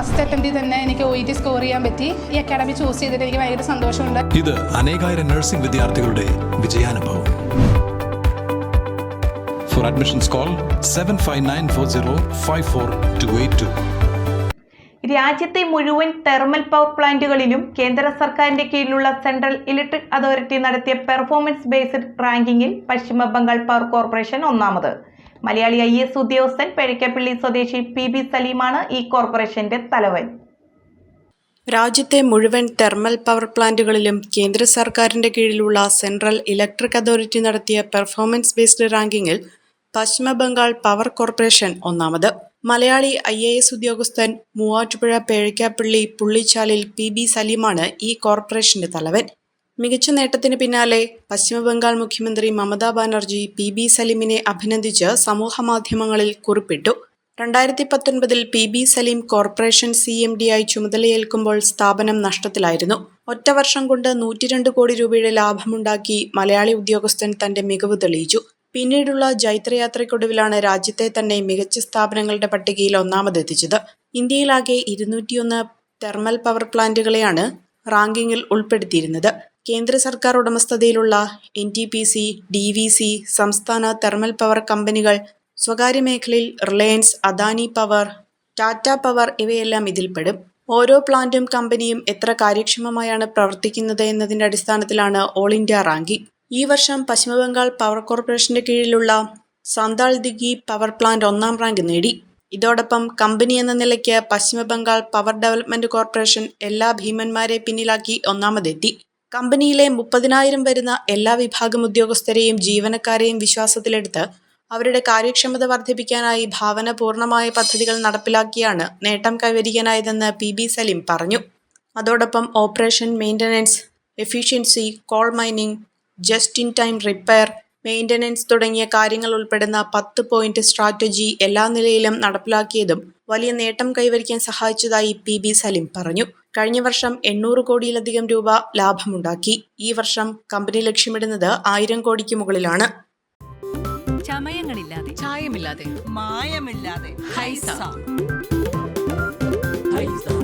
First അറ്റംപ്റ്റിൽ തന്നെ എനിക്ക് O E T score ചെയ്യാൻ പറ്റി. ഈ അക്കാഡമി ചൂസ് ചെയ്തിട്ട് എനിക്ക് ഭയങ്കര സന്തോഷമുണ്ട്. ഇത് അനേകായിരം നഴ്സിംഗ് വിദ്യാർത്ഥികളുടെ വിജയാനുഭവം. For admissions call seven five nine four zero five four two eight two രാജ്യത്തെ മുഴുവൻ തെർമൽ പവർ പ്ലാന്റുകളിലും കേന്ദ്ര സർക്കാരിന്റെ കീഴിലുള്ള സെൻട്രൽ ഇലക്ട്രിക് അതോറിറ്റി നടത്തിയ പെർഫോമൻസ് ബേസ്ഡ് റാങ്കിങ്ങിൽ പശ്ചിമ ബംഗാൾ പവർ കോർപ്പറേഷൻ ഒന്നാമത്. മലയാളി ഐ എസ് ഉദ്യോഗസ്ഥൻ പെഴക്കപ്പള്ളി സ്വദേശി പി ബി സലീമാണ് ഈ കോർപ്പറേഷന്റെ തലവൻ. രാജ്യത്തെ മുഴുവൻ തെർമൽ പവർ പ്ലാന്റുകളിലും കേന്ദ്ര സർക്കാരിന്റെ കീഴിലുള്ള സെൻട്രൽ ഇലക്ട്രിക് അതോറിറ്റി നടത്തിയ പെർഫോമൻസ് ബേസ്ഡ് റാങ്കിങ്ങിൽ പശ്ചിമ ബംഗാൾ പവർ കോർപ്പറേഷൻ ഒന്നാമത്. മലയാളി ഐ എ എസ് ഉദ്യോഗസ്ഥൻ മൂവാറ്റുപുഴ പേഴിക്കാപ്പള്ളി പുള്ളിച്ചാലിൽ പി ബി സലീമാണ് ഈ കോർപ്പറേഷന്റെ തലവൻ. മികച്ച നേട്ടത്തിന് പിന്നാലെ പശ്ചിമബംഗാൾ മുഖ്യമന്ത്രി മമതാ ബാനർജി പി ബി സലീമിനെ അഭിനന്ദിച്ച് സമൂഹമാധ്യമങ്ങളിൽ കുറിപ്പിട്ടു. രണ്ടായിരത്തി പത്തൊൻപതിൽ P B Salim corporation C M D ആയി ചുമതലയേൽക്കുമ്പോൾ സ്ഥാപനം നഷ്ടത്തിലായിരുന്നു. ഒറ്റ വർഷം കൊണ്ട് നൂറ്റിരണ്ട് കോടി രൂപയുടെ ലാഭമുണ്ടാക്കി മലയാളി ഉദ്യോഗസ്ഥൻ തന്റെ മികവ് തെളിയിച്ചു. പിന്നീടുള്ള ജൈത്രയാത്രയ്ക്കൊടുവിലാണ് രാജ്യത്തെ തന്നെ മികച്ച സ്ഥാപനങ്ങളുടെ പട്ടികയിൽ ഒന്നാമതെത്തിച്ചത്. ഇന്ത്യയിലാകെ ഇരുന്നൂറ്റിയൊന്ന് തെർമൽ പവർ പ്ലാന്റുകളെയാണ് റാങ്കിങ്ങിൽ ഉൾപ്പെടുത്തിയിരുന്നത്. കേന്ദ്ര സർക്കാർ ഉടമസ്ഥതയിലുള്ള N T P C D V C സംസ്ഥാന തെർമൽ പവർ കമ്പനികൾ സ്വകാര്യ മേഖലയിൽ Reliance Adani power Tata power ഇവയെല്ലാം ഇതിൽപ്പെടും. ഓരോ പ്ലാന്റും കമ്പനിയും എത്ര കാര്യക്ഷമമായാണ് പ്രവർത്തിക്കുന്നത് എന്നതിന്റെ അടിസ്ഥാനത്തിലാണ് ഓൾ ഇന്ത്യ റാങ്കിംഗ് ഈ വർഷം പശ്ചിമബംഗാൾ പവർ കോർപ്പറേഷന്റെ കീഴിലുള്ള സാന്താൾ ദിഗി പവർ പ്ലാന്റ് ഒന്നാം റാങ്ക് നേടി. ഇതോടൊപ്പം കമ്പനി എന്ന നിലയ്ക്ക് പശ്ചിമബംഗാൾ പവർ ഡെവലപ്മെന്റ് കോർപ്പറേഷൻ എല്ലാ ഭീമന്മാരെ പിന്നിലാക്കി ഒന്നാമതെത്തി. കമ്പനിയിലെ മുപ്പതിനായിരം വരുന്ന എല്ലാ വിഭാഗം ഉദ്യോഗസ്ഥരെയും ജീവനക്കാരെയും വിശ്വാസത്തിലെടുത്ത് അവരുടെ കാര്യക്ഷമത വർദ്ധിപ്പിക്കാനായി ഭാവന പൂർണമായ പദ്ധതികൾ നടപ്പിലാക്കിയാണ് നേട്ടം കൈവരിക്കാനായതെന്ന് പി ബി സലീം പറഞ്ഞു. അതോടൊപ്പം operation maintenance efficiency coal mining just in time repair maintenance തുടങ്ങിയ കാര്യങ്ങൾ ഉൾപ്പെടുന്ന പത്ത് പോയിന്റ് സ്ട്രാറ്റജി എല്ലാ നിലയിലും നടപ്പിലാക്കിയതും വലിയ നേട്ടം കൈവരിക്കാൻ സഹായിച്ചതായി പി ബി സലിം പറഞ്ഞു. കഴിഞ്ഞ വർഷം എണ്ണൂറ് കോടിയിലധികം രൂപ ലാഭമുണ്ടാക്കി. ഈ വർഷം കമ്പനി ലക്ഷ്യമിടുന്നത് ആയിരം കോടിക്ക് മുകളിലാണ്. ചമയങ്ങളില്ലാതെ. ചായമില്ലാതെ. മായമില്ലാതെ. ഹൈസ. ഹൈസ.